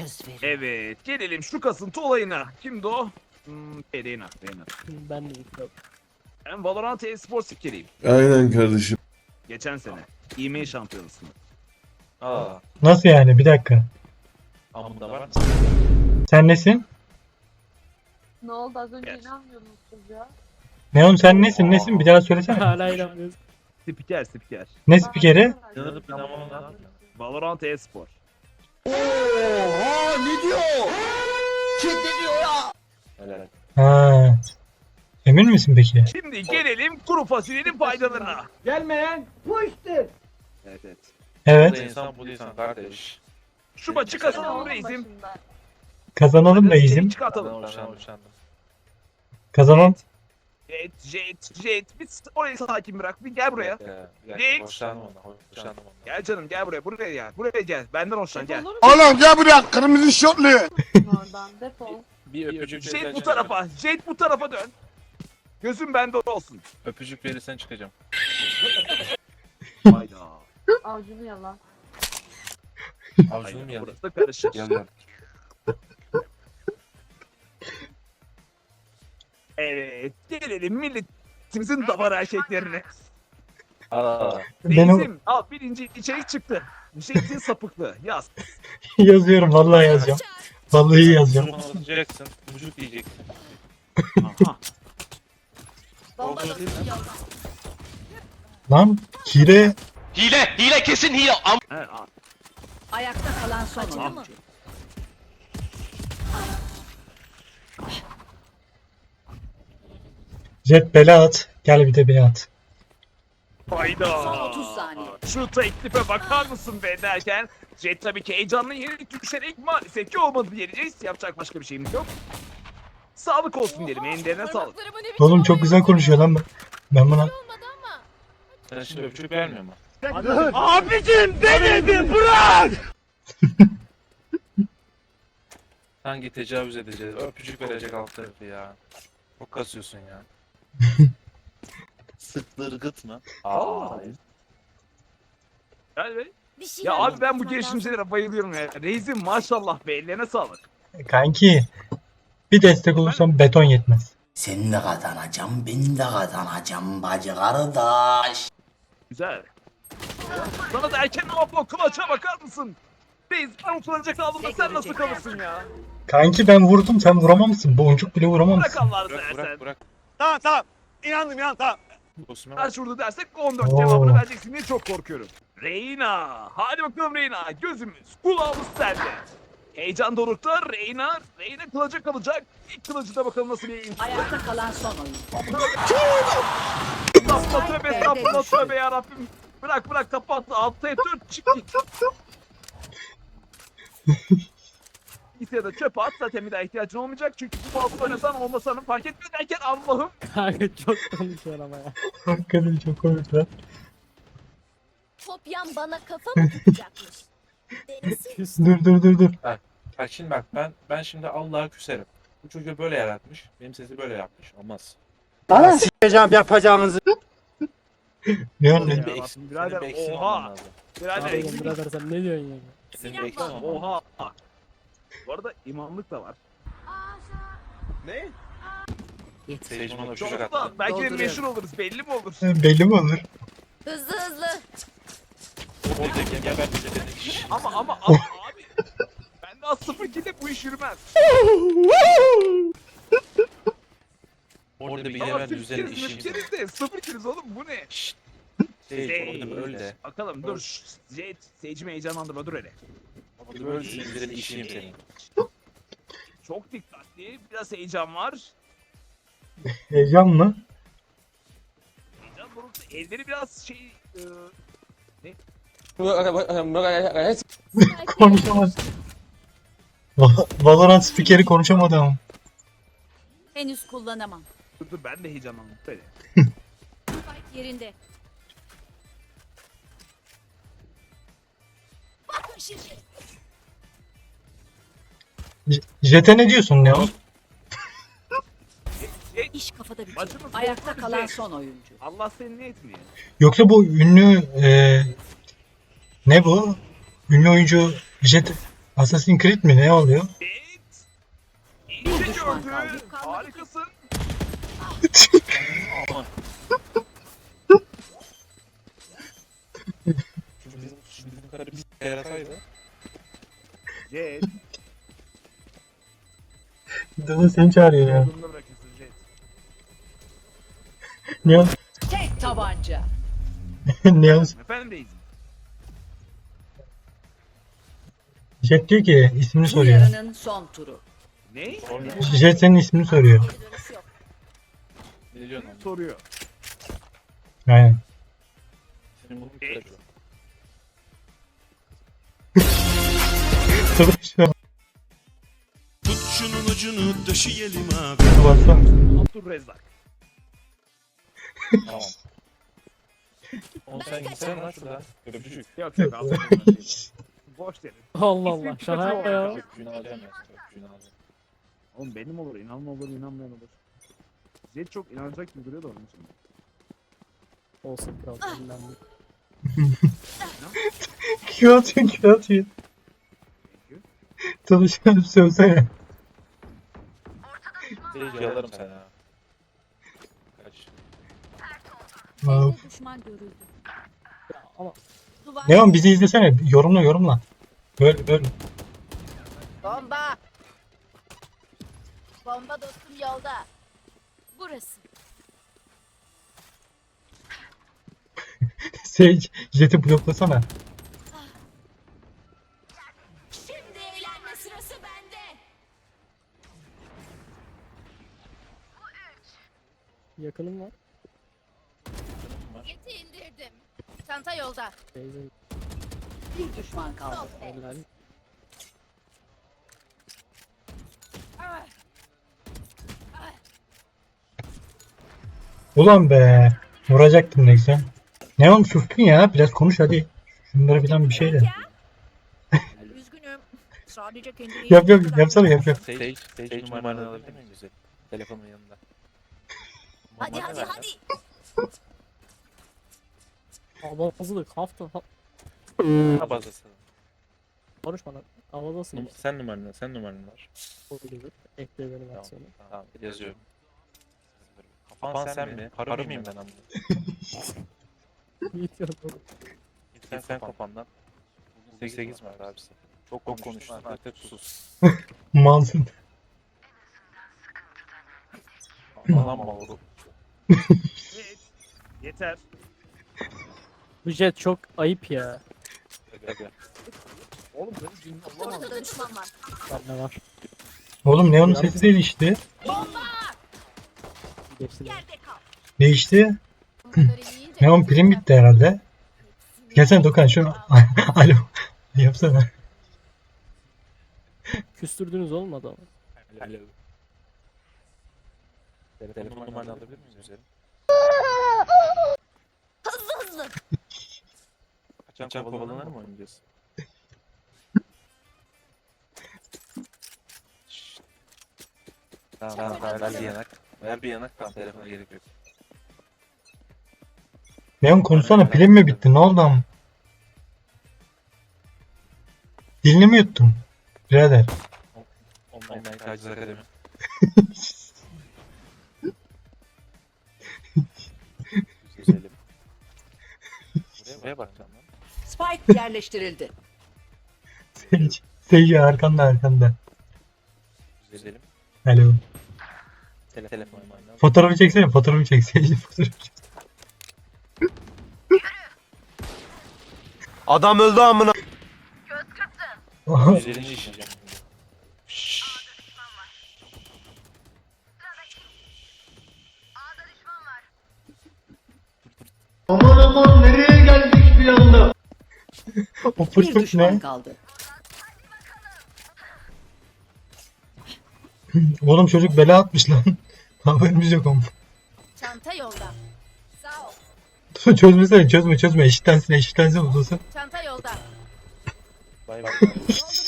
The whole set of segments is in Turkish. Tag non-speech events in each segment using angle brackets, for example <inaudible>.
Söz verin. Evet gelelim şu kasıntı olayına. Kimdi o? Hmm, şey, Reyna. Reyna. Ben de bilmiyorum. Ben Valorant e-spor spikeriyim. Aynen kardeşim. Geçen sene. EMEA şampiyonasında. Aa, Nasıl yani? Bir dakika. amında var mı? Sen nesin? Ne oldu az önce Yes. inanmıyor musunuz ya? Neon sen nesin? Nesin? Bir daha söylesene. Hala inanmıyoruz. Spiker spiker. Ne spikeri? Valorant e-spor. Helal. Ha. Emin misin peki? Şimdi gelelim kuru fasulyenin faydalarına. Gelmeyen bu işte. Evet evet. Bu Evet. insan bu da insan kardeş. Şu maçı Ne kazanalım reisim. Kazanalım reisim. Çıkartalım. Hoşlandım. hoşlandım. Kazanalım. Jet, jet, jet. Biz orayı sakin bırak. Bir gel buraya. Ya, bir dakika. Hoşlandım ona. Gel canım gel buraya. Buraya gel. Buraya gel. Benden hoşlan gel. Olur mu Oğlum gel buraya kırmızı şortlu. oradan defol. Bir öpücük Jet bu çıkacağım. tarafa. Jet bu tarafa dön. Gözüm bende olsun. Öpücük verirsen çıkacağım. Hayda. Avcunu yalan. Avcunum yandı. Burası da karışır. Geliyorum. Evet. Gelelim milletimizin davar erkeklerine. Aa, Ben Reisim al birinci içerik çıktı. Jet'in sapıklığı. Yaz. <laughs> yazıyorum. Vallahi yazacağım. Vallahi yazacağım. Bunu atacaksın. Vücut diyeceksin. Aha. Bomba Oldu değil mi? Lan hile. Hile, hile kesin hile. Am Ayakta kalan son Acıdı mı? Jet bela at. Gel bir de bela at. Hayda. Son 30 saniye. Şu teklife bakar mısın be derken Jet tabii ki heyecanlı yenik düşerek maalesef ki olmadı diyeceğiz. Yapacak başka bir şeyimiz yok. Sağlık olsun diyelim. Ellerine sağlık. Oğlum çok güzel konuşuyor lan. Ben buna Sen şimdi öpücük vermiyor mu? Hangi tecavüz edeceğiz? Öpücük verecek alt tarafı ya. Çok kasıyorsun ya. Sıktırgıt mı? Aa. Gel be. Ya abi ben bu girişimcilere bayılıyorum ya. Reisim maşallah be ellerine sağlık. kanki bir destek olursam beton yetmez. Sen de kazanacağım, ben de kazanacağım bacı kardeş. Güzel. Sana da erken hava kılaça bakar mısın? Reis ben utanacak aldım da sen nasıl kalırsın ya? Kanki ben vurdum sen vuramamışsın. Boncuk bile Bırak vuramamışsın. Allah'ını Bırak seversen. bırak bırak. Tamam tamam. İnandım inan tamam. Osman Kaç vurdu dersek 14 Oo. cevabını vereceksin diye çok korkuyorum. Reyna. Hadi bakalım Reyna. Gözümüz, kulağımız sende. Heyecan dorukta Reyna. Reyna kılıca kalacak. İlk kılıcı da bakalım nasıl bir insan. Ayakta kalan son oyuncu. Estağfurullah tövbe estağfurullah tövbe yarabbim. Bırak bırak kapat. Altıya dört çık git. <laughs> Git ya da çöpe at zaten bir daha ihtiyacın olmayacak. Çünkü bu balkon oynasan olmasanın fark etmiyor derken Allah'ım. <laughs> Kanka çok konuşuyor ama ya. Hakikaten çok komik lan. Kopyan bana kafa mı tutacakmış? Denesin. Dur dur dur dur. Bak şimdi bak ben ben şimdi Allah'a küserim. Bu çocuğu böyle yaratmış. Benim sesi böyle yapmış. Olmaz. Yapacağım yapacağınızı. Ne Ya, oldu? Senin bir eksin, birader, senin bir eksin oha. olman lazım. Birader Pardon eksik. birader sen ne diyorsun ya? Senin bir eksin olman lazım. Oha. Bu arada imamlık da var. Seyircim ona Çok öpücük da attı. belki de Dolduruyorum. meşhur oluruz belli mi olur? Belli mi olur? Hızlı hızlı. Orada geber bize dedik. Ama ama ama abi. Ben daha sıfır gidip bu iş yürümez. Orada bir Ama geber siz düzeni kiriz işimiz var. müpkiriz de sıfır kiriz oğlum bu ne? Seyirci orada böyle de. Bakalım dur. şşt, Jet, seyircimi heyecanlandırma dur hele. Böyle düzeni işeyim senin. <laughs> Çok dikkatli. Biraz heyecan var. Heyecan mı? Heyecan doğrultusu elleri biraz şey... E, Konuşamadı. Va- Valorant spikeri konuşamadı ama. Henüz kullanamam. dur dur ben de heyecanlandım. Böyle. Spike yerinde. Bakın şimdi. Jet'e ne diyorsun Neon? <laughs> İş kafada bitiyor. Maçımız Ayakta kalan son oyuncu. Allah seni ne etmiyor? Yoksa bu ünlü e, ne bu? Ünlü oyuncu Jet Assassin's Creed mi ne oluyor? Evet. İyice düşman gördü. kaldı. Harikasın. Çünkü bizim, bizim karı biz yarataydı. Jet. Dede seni çağırıyor ya. Yolunda bırakırsın Jet. <laughs> Neon, Tek tabanca. <laughs> Neon Efendim. Jet diyor ki ismini Bu soruyor. yarının son turu. Ne? Jet senin ismini soruyor. Ne diyorsun lan? Soruyor. Aynen. Senin bunu bir Çalışıyor. <laughs> Tut şunun ucunu döşeyelim abi. Baksana. Abdurrezzak. Tamam. Oğlum sen gitsene lan şurada. Öpücük. Yok yok Abdurrezzak. Boş derim. Allah Allah. Şaka yapma ya. Öpücüğünü alacağım ya. Öpücüğünü alacağım. Oğlum benim olur, inanma olur, inanmayan olur. Jet çok inanacak gibi duruyor da onun için. Olsun kral. Eğlendim. Q atıyor Q atıyor. Çalışıyor sövsene. Seyirci yalarım sen ha. Kaç. Wow. B'de düşman görüldü. Ya ama Duvar. Neon bizi izlesene. Yorumla yorumla. Böyle böyle. Bomba. Bomba dostum yolda. Burası. Sage <laughs> Jet'i bloklasana. Yakınım var. Yeti indirdim. Çanta yolda. Teyze Bir düşman kaldı. helal. Ulan be. Vuracaktım ne güzel. Neon sustun ya. Biraz konuş hadi. Şunları bilen bir şey de. <laughs> Üzgünüm. Sadece kendini Yap yap yapsana yap yap. Sage, Sage numaranı alabilir miyim güzel? Telefonun yanında. Hadi hadi ver hadi. Havasızlık hafta ha Ha bazısı. konuşma lan. Havadasın. Num- Sen numaranı, sen numaranı ver. Ekle benim Tamam, aksiyonu. tamam yazıyorum. Kafan sen mi? Karı mıyım ben amına? <laughs> Yiğitiyorum oğlum. Sen, sen kafandan. 8 var abisi. Çok konuştun artık sus. <laughs> Mansın. Aman mağuru. Yeter. Bu jet çok ayıp ya. Oğlum beni dinle Allah'ım. Ortada düşman var. Bende var. Oğlum Neon'un sesi değişti. Geçti. de. Yerde kal. Değişti. Bunları yiyince Neon prim bitti herhalde. Gelsene Dokan şu <laughs> alo yapsana. Küstürdünüz olmadı ama. Telefon numaranı alabilir miyim güzelim? hızlı hızlı. Kaçan kovalanır mı oynayacağız? Tamam tamam tamam ver bir yanak. Ver bir yanak tamam telefona gerek yok. Neon konuşsana prim mi bitti ne oldu ama? Dilini mi yuttun? Birader. Online taciz akademi. <laughs> Buraya bakacağım lan. Spike yerleştirildi. <laughs> Sage. Sage arkanda arkanda. Güzelim. Alo. Tele telefon al. Fotoğrafı çeksene fotoğrafı çek. Sage <laughs> fotoğrafı çek. Adam öldü amına. Aha, Güzelini o Bir fırsat düşman ne? kaldı. <laughs> Oğlum çocuk bela atmış lan. <laughs> Haberimiz yok ama. Çanta yolda. Sağ ol. Çözmesene çözme çözme eşitlensin eşitlensin uzasın. Çanta yolda. Bay bay.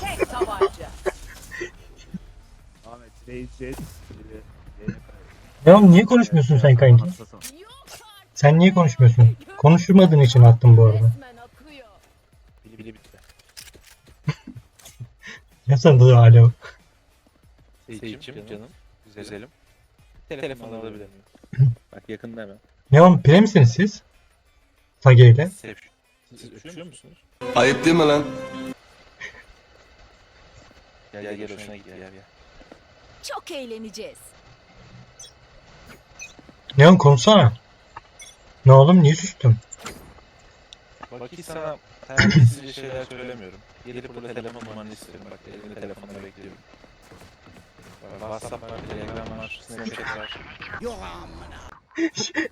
Tek tabanca. Ahmet, Reis, Jet. Ya niye konuşmuyorsun sen kanki? Yok. Sen niye konuşmuyorsun? Konuşmadığın için attım bu arada. Resmen sen de alo. Seyircim canım. Güzelim. Telefon alabilir miyim? <laughs> Bak yakında hemen. Ne oğlum pire misiniz siz? Sage ile. Sev. Siz üşüyor musunuz? Ayıp değil mi lan? Gel <laughs> gel gel hoşuna git gel gel. Çok eğleneceğiz. Ne oğlum konuşsana. Ne oğlum niye sustun? Bak hiç sana terbiyesizce şeyler söylemiyorum. Gelip burada telefon numaranı isterim. Bak elimde telefonla bekliyorum. WhatsApp var, Telegram var, Snapchat var.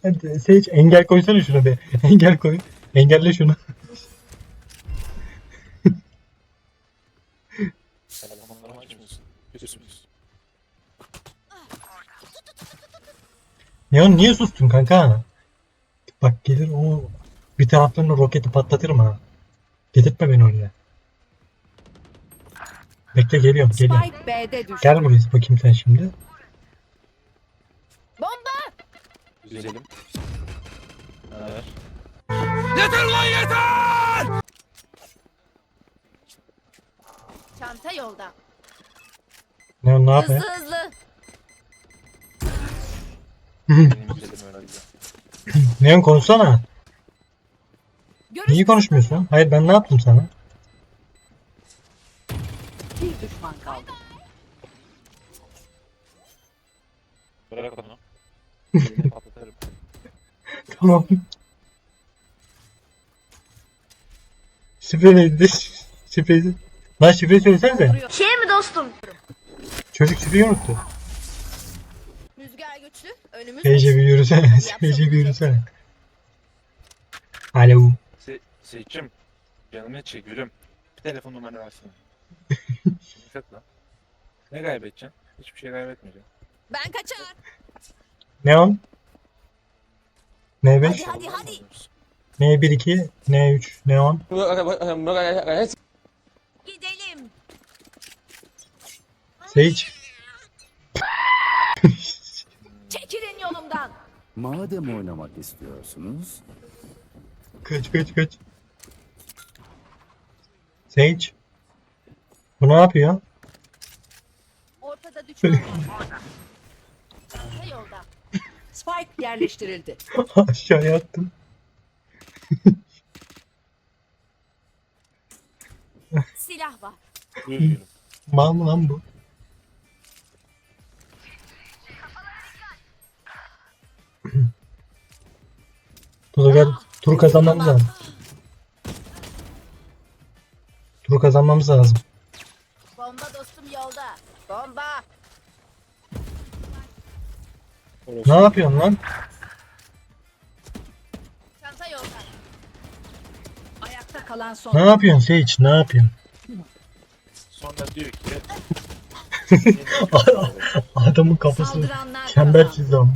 Hadi <laughs> Sage engel koysana şuna be. <laughs> Engel koy. Engelle şunu. Telefonlarımı açmıyorsun. Küs müyüz? Ne oğlum niye sustun kanka? Bak gelir o bir taraftan o roketi patlatırım ha. Getirtme beni oraya. Bekle geliyorum geliyorum. Spike B'de düştü. Gel buraya bakayım sen şimdi. Bomba! Güzelim. Haber? Çanta yolda. Ne ne Hızlı yapıyor? hızlı. Benim güzelim öyle güzel. Ne oğlum konuşsana. Niye konuşmuyorsun? Hayır ben ne yaptım sana? Bir düşman kaldı. Bırak onu. Elini patlatırım. Tamam. Şifre neydi? Şifreydi. Lan şifreyi söylesene. Şey mi dostum? Çocuk şifreyi unuttu. Rüzgar güçlü. Önümüz Feyce bir yürüsene. Feyce bir yürüsene. Alo. Se Seyitçim. Canımı çek gülüm. Bir telefon numaranı versene. <laughs> Yumuşak lan. Ne kaybedeceksin? Hiçbir şey kaybetmeyeceksin. Ben kaçar. Neon. N5, Hadi hadi hadi. N1-2, N3, Neon. Gidelim. Sage. Çekilin yolumdan. Madem oynamak istiyorsunuz, Kaç kaç kaç. Sage. Bu ne yapıyor? Ortada düşman var. Çanta yolda. Spike yerleştirildi. <laughs> Aşağıya attım. <laughs> Silah var. Buyur gülüm. Mal mı lan bu? <clears throat> Turu gel. Turu kazanmamız lazım. Turu kazanmamız lazım. Bomba dostum yolda. Bomba. Ne yapıyorsun lan? Çanta yolda. Ayakta kalan son. Ne yapıyorsun Sage? Ne yapıyorsun? Sonra diyor ki... <laughs> Adamın kafası Saldıranlar kazandı. çizdi ama.